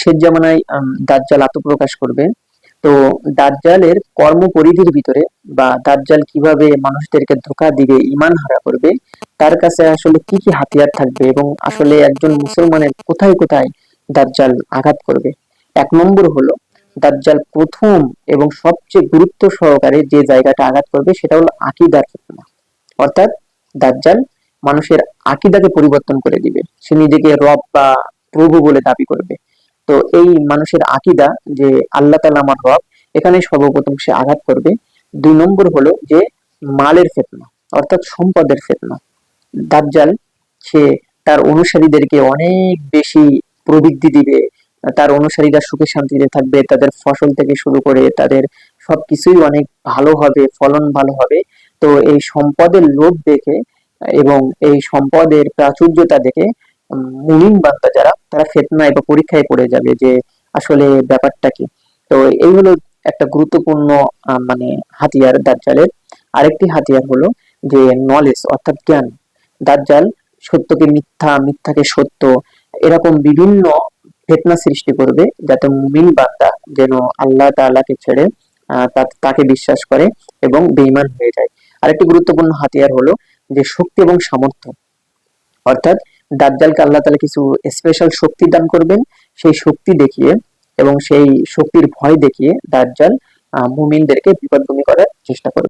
শেষ জামানায় দাজ্জাল আত্মপ্রকাশ করবে। তো দাজ্জালের কর্মপরিধির ভিতরে বা দাজ্জাল কীভাবে মানুষদেরকে ধোকা দিবে ইমান হারা করবে, তার কাছে আসলে কি কি হাতিয়ার থাকবে এবং আসলে একজন মুসলমানের কোথায় কোথায় দাজ্জাল আঘাত করবে? এক নম্বর হলো, দাজ্জাল প্রথম এবং সবচেয়ে গুরুত্ব সহকারে যে জায়গাটা আঘাত করবে সেটা হলো আকিদার ফিতনা। অর্থাৎ দাজ্জাল মানুষের আকিদাকে পরিবর্তন করে দিবে। সে নিজেকে রব বা প্রভু বলে দাবি করবে। তো এই মানুষের আকিদা যে আল্লাহ তাআলা আমার রব এখানে সর্বপ্রথম সে আঘাত করবে। দুই নম্বর হলো যে মালের ফেতনা, অর্থাৎ সম্পদের ফেতনা। দাজ্জাল, সে তার অনুসারীদেরকে অনেক বেশি প্রবৃদ্ধি দিবে, তার অনুসারীরা সুখে শান্তিতে থাকবে, তাদের ফসল থেকে শুরু করে তাদের সবকিছুই অনেক ভালো হবে, ফলন ভালো হবে। তো এই সম্পদের লোভ দেখে এবং এই সম্পদের প্রাচুর্যতা দেখে মুমিন বান্দা যারা, তারা ফেতনায় বা পরীক্ষায় পড়ে যাবে যে আসলে ব্যাপারটা কি। তো এই হলো একটা গুরুত্বপূর্ণ মানে হাতিয়ার দাজ্জালের। আরেকটি হাতিয়ার হলো যে নলেজ অর্থাৎ জ্ঞান। দাজ্জাল সত্যকে মিথ্যা, মিথ্যাকে সত্য, এরকম বিভিন্ন ফেতনা সৃষ্টি করবে যাতে মুমিন বান্দা যেন আল্লাহ তাআলাকে ছেড়ে তাকে বিশ্বাস করে এবং বেঈমান হয়ে যায়। আরেকটি গুরুত্বপূর্ণ হাতিয়ার হলো যে শক্তি এবং সামর্থ্য। অর্থাৎ দাজ্জালকে আল্লাহ তালা কিছু স্পেশাল শক্তি দান করবেন। সেই শক্তি দেখিয়ে এবং সেই শক্তির ভয় দেখিয়ে দাজ্জাল মুমিনদেরকে বিপদভূমি করার চেষ্টা করবে